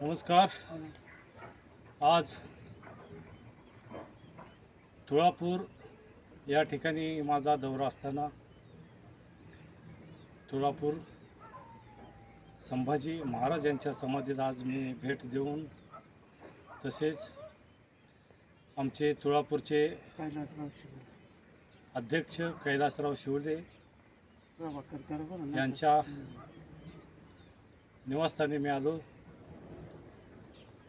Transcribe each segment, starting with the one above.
नमस्कार. आज तुळापूर या ठिकाणी माझा दौरा असताना तुळापूर संभाजी महाराज यांच्या समाधीला आज मी भेट देऊन तसेच आमचे तुळापूरचे अध्यक्ष कैलासराव शिवले यांच्या निवासस्थानी मी आलो.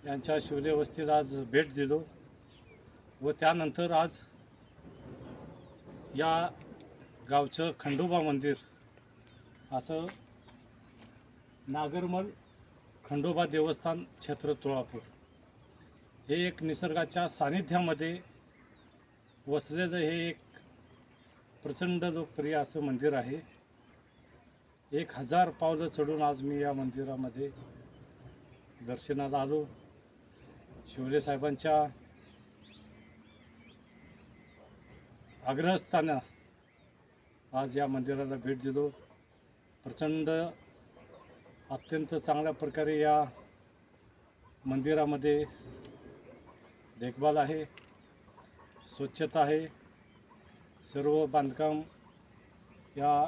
यांच्या शिवले आज भेट दिलो व त्यानंतर आज या गावचं खंडोबा मंदिर असं नागरमल खंडोबा देवस्थान क्षेत्र तुळापूर. हे एक निसर्गाच्या सानिध्यामध्ये वसलेलं हे एक प्रचंड लोकप्रिय असं मंदिर आहे. एक हजार पावलं चढून आज मी या मंदिरामध्ये दर्शनाला आलो. शिवले साहेबांच्या आग्रहस्थानं आज या मंदिराला भेट दिलो. प्रचंड अत्यंत चांगल्या प्रकारे या मंदिरामध्ये देखभाल आहे स्वच्छता आहे. सर्व बांधकाम या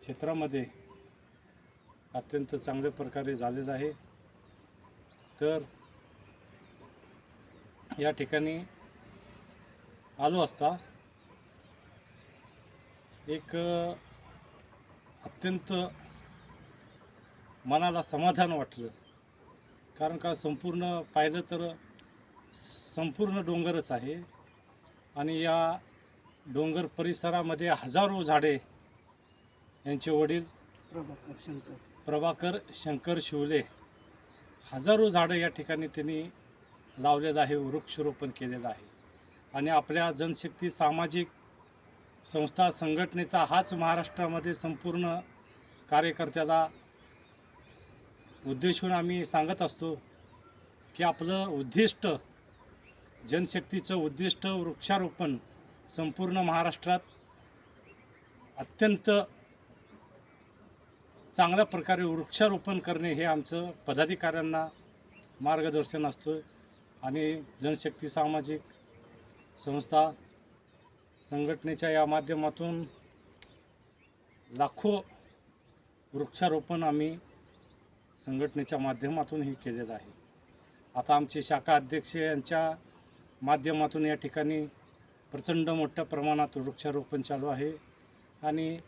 क्षेत्रामध्ये अत्यंत चांगल्या प्रकारे झालेलं आहे. तर या ठिकाणी आलो असता एक अत्यंत मनाला समाधान वाटलं. कारण का संपूर्ण पाहिलं तर संपूर्ण डोंगरच आहे आणि या डोंगर परिसरामध्ये हजारो झाडे यांचे वडील प्रभाकर शंकर. प्रभाकर शंकर शिवले. हजारो झाडं या ठिकाणी त्यांनी लावलेलं आहे वृक्षरोपण केलेलं आहे. आणि आपल्या जनशक्ती सामाजिक संस्था संघटनेचा हाच महाराष्ट्रामध्ये संपूर्ण कार्यकर्त्याला उद्देशून आम्ही सांगत असतो की आपलं उद्दिष्ट जनशक्तीचं उद्दिष्ट वृक्षारोपण संपूर्ण महाराष्ट्रात अत्यंत चांगल्या प्रकारे वृक्षारोपण करणे हे आमचं पदाधिकाऱ्यांना मार्गदर्शन असतं आणि जनशक्ती सामाजिक संस्था संघटनेच्या या माध्यमातून लाखो वृक्षारोपण आम्ही संघटनेच्या माध्यमातून हे केलेलं आहे. आता आमचे शाखा अध्यक्ष यांच्या माध्यमातून या ठिकाणी प्रचंड मोठ्या प्रमाणात वृक्षारोपण चालू आहे आणि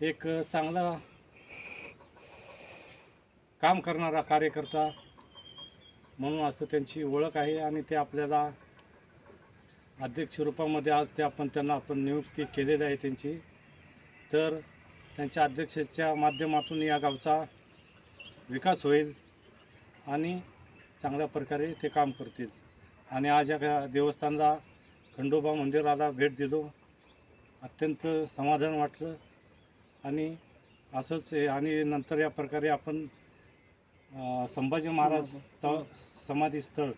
एक चांगला काम करणारा कार्यकर्ता म्हणून असं त्यांची ओळख आहे आणि ते आपल्याला अध्यक्ष रूपामध्ये आज ते आपण त्यांना आपण नियुक्ती केलेली आहे त्यांची. तर त्यांच्या अध्यक्षाच्या माध्यमातून या गावचा विकास होईल आणि चांगल्या प्रकारे ते काम करतील. आणि आज या देवस्थानला खंडोबा मंदिराला भेट दिलो. अत्यंत समाधान वाटलं. आणि असंच हे आणि नंतर या प्रकारे आपण संभाजी महाराज स्थळ समाधी स्थळ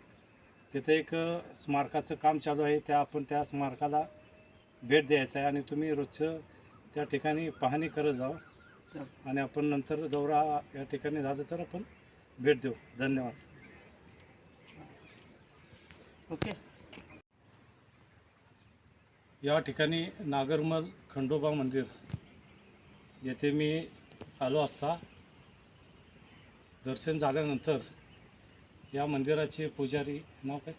तिथे एक स्मारकाचं काम चालू आहे. त्या आपण त्या स्मारकाला भेट द्यायचं आहे आणि तुम्ही रोजचं त्या ठिकाणी पाहणी करत जावं. आणि आपण नंतर दौरा या ठिकाणी झालं तर आपण भेट देऊ. धन्यवाद. ओके. या ठिकाणी नागरमल खंडोबा मंदिर. येथे मी आलो असता दर्शन झाल्यानंतर या मंदिराचे पुजारी नाव काय?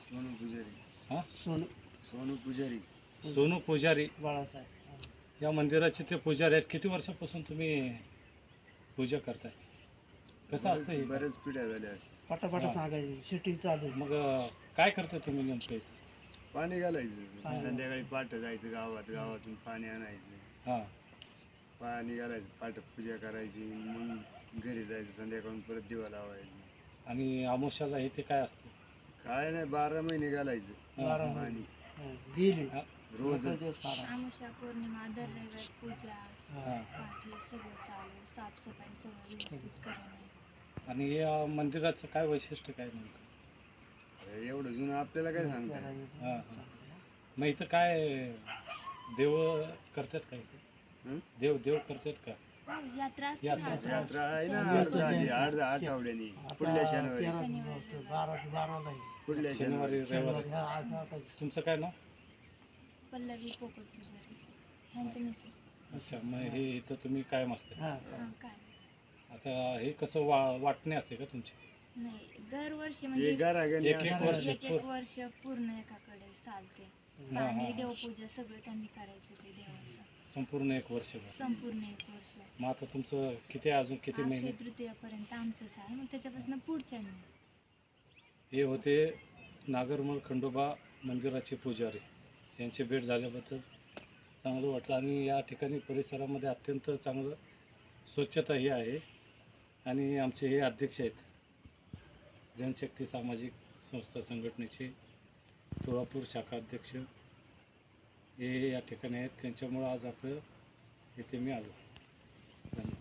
सोनू पुजारी. हां? सोनू. सोनू पुजारी. सोनू पुजारी. बाळासाहेब या मंदिराचे ते पुजारी आहेत. किती वर्षापासून तुम्ही पूजा करताय? कसं असतं हे? बरेच पिढ्या झाल्या पटापटा हा. सांगायची. शूटिंग चालू आहे. मग काय करता तुम्ही नेमकं इथे? पाणी घालायचं. संध्याकाळी पाठ जायचं गावात. गावातून पाणी आणायचं. हां. पाणी घालायचं. पाठ पूजा करायची. मग घरी जायचं संध्याकाळून परत दिवा लावायचं. आणि आमुष्याला हे ते काय असतं? काय नाही बारा महिने घालायचं. बारा हां. पाणी हा, गेली हा. रोज नको दिवस बारा. आमुषा पौर्णिमा दर रविवार पूजा हां. पाठी सगळं चालू. साफसफाई सगळं व्यवस्थित करणे आणि या मंदिराचं काय वैशिष्ट्य काय नेमकं? एवढं जुनं आपल्याला काय सांगता हां, हां. मग इथं काय देव करतात का इथे? हं? देव देव करतात का? यात्रा यात्रा. आहे ना आठ आठवड्यानी पुढल्या शनिवारी. बारा बाराला. पुढल्या शनिवारी रविवारी. हा. तुमचं काय नाव? पल्लवी पोपट पुजारी. ह्यांचं मिसेस अच्छा मग हे इथं तुम्ही कायम असते हा, हा, काय आता हे कसं वा वाटणे असते का तुमची? नाही दरवर्षी म्हणजे एक- एक वर्ष. एक एक वर्ष पूर्ण चालते. हा, आणि हा. देवपूजा सगळं त्यांनी करायचं ते देवाचं. संपूर्ण एक वर्षभर संपूर्ण एक वर्ष. मग आता तुमचं किती अजून? किती महिने? अक्षय तृतीयापर्यंत आमचंच आहे. मग त्याच्यापासून पुढच्या हे होते नागरमल खंडोबा मंदिराचे पुजारी. यांची भेट झाल्याबद्दल चांगलं वाटलं. आणि या ठिकाणी परिसरामध्ये अत्यंत चांगलं स्वच्छताही आहे. आणि आमचे हे अध्यक्ष आहेत. जनशक्ती सामाजिक संस्था संघटनेचे तुळापूर शाखा अध्यक्ष हे या ठिकाणी आहेत. त्यांच्यामुळं आज आपलं इथे मी आलो. धन्यवाद.